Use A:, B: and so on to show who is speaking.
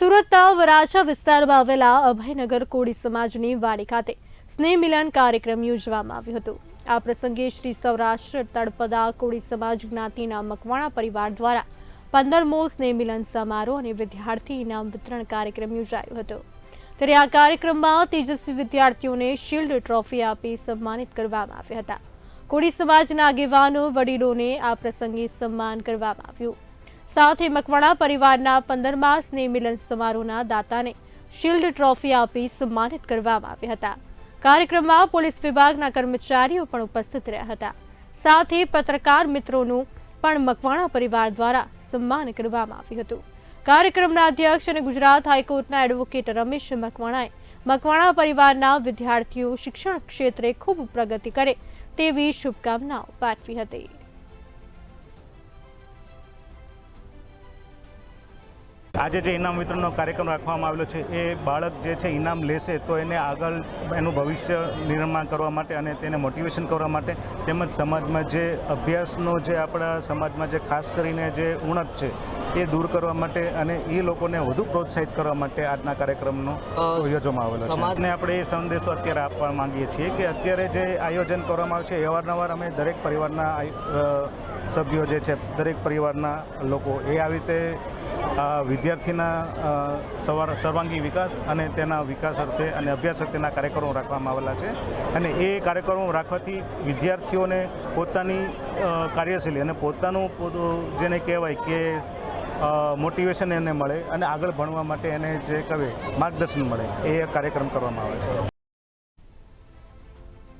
A: સુરતના વરાછા વિસ્તારમાં આવેલા અભયનગર કોળી સમાજની વાડી ખાતે સ્નેહ મિલન કાર્યક્રમ યોજવામાં આવ્યો હતો. આ પ્રસંગે શ્રી સૌરાષ્ટ્ર તળપદા કોળી સમાજ જ્ઞાતિના મકવાણા પરિવાર દ્વારા પંદરમો સ્નેહ મિલન સમારોહ અને વિદ્યાર્થી ઇનામ વિતરણ કાર્યક્રમ યોજાયો હતો. ત્યારે આ કાર્યક્રમમાં તેજસ્વી વિદ્યાર્થીઓને શિલ્ડ ટ્રોફી આપી સન્માનિત કરવામાં આવ્યા હતા. કોળી સમાજના આગેવાનો, વડીલોને આ પ્રસંગે સન્માન કરવામાં આવ્યું. સાથે મકવાણા પરિવારના પંદરમા સ્નેહ મિલન સમારોહના દાતાને શિલ્ડ ટ્રોફી આપી સન્માનિત કરવામાં આવ્યા હતા. કાર્યક્રમમાં પોલીસ વિભાગના કર્મચારીઓ પણ ઉપસ્થિત રહ્યા હતા. સાથે પત્રકાર મિત્રોનું પણ મકવાણા પરિવાર દ્વારા સન્માન કરવામાં આવ્યું હતું. કાર્યક્રમના અધ્યક્ષ અને ગુજરાત હાઈકોર્ટના એડવોકેટ રમેશ મકવાણાએ મકવાણા પરિવારના વિદ્યાર્થીઓ શિક્ષણ ક્ષેત્રે ખૂબ પ્રગતિ કરે તેવી શુભકામનાઓ પાઠવી હતી.
B: આજે જે ઇનામ વિતરણનો કાર્યક્રમ રાખવામાં આવેલો છે એ બાળક જે છે ઇનામ લેશે તો એને આગળ એનું ભવિષ્ય નિર્માણ કરવા માટે અને તેને મોટિવેશન કરવા માટે તેમજ સમાજમાં જે અભ્યાસનો જે આપણા સમાજમાં જે ખાસ કરીને જે ઉણપ છે એ દૂર કરવા માટે અને એ લોકોને વધુ પ્રોત્સાહિત કરવા માટે આજના કાર્યક્રમનો યોજવામાં આવેલો છે. અને આપણે એ સંદેશો અત્યારે આપવા માંગીએ છીએ કે અત્યારે જે આયોજન કરવામાં આવે છે એ અવારનવાર અમે દરેક પરિવારના સભ્યો જે છે દરેક પરિવારના લોકો એ આવી રીતે વિદ્યાર્થીના સવાર, સર્વાંગી વિકાસ અને તેના વિકાસ અર્થે અને અભ્યાસ અર્થેના કાર્યક્રમો રાખવામાં આવેલા છે. અને એ કાર્યક્રમો રાખવાથી વિદ્યાર્થીઓને પોતાની કાર્યશૈલી અને પોતાનું પોતું, જેને કહેવાય કે મોટિવેશન એને મળે અને આગળ ભણવા માટે એને જે કહે માર્ગદર્શન મળે, એ કાર્યક્રમ કરવામાં આવે છે.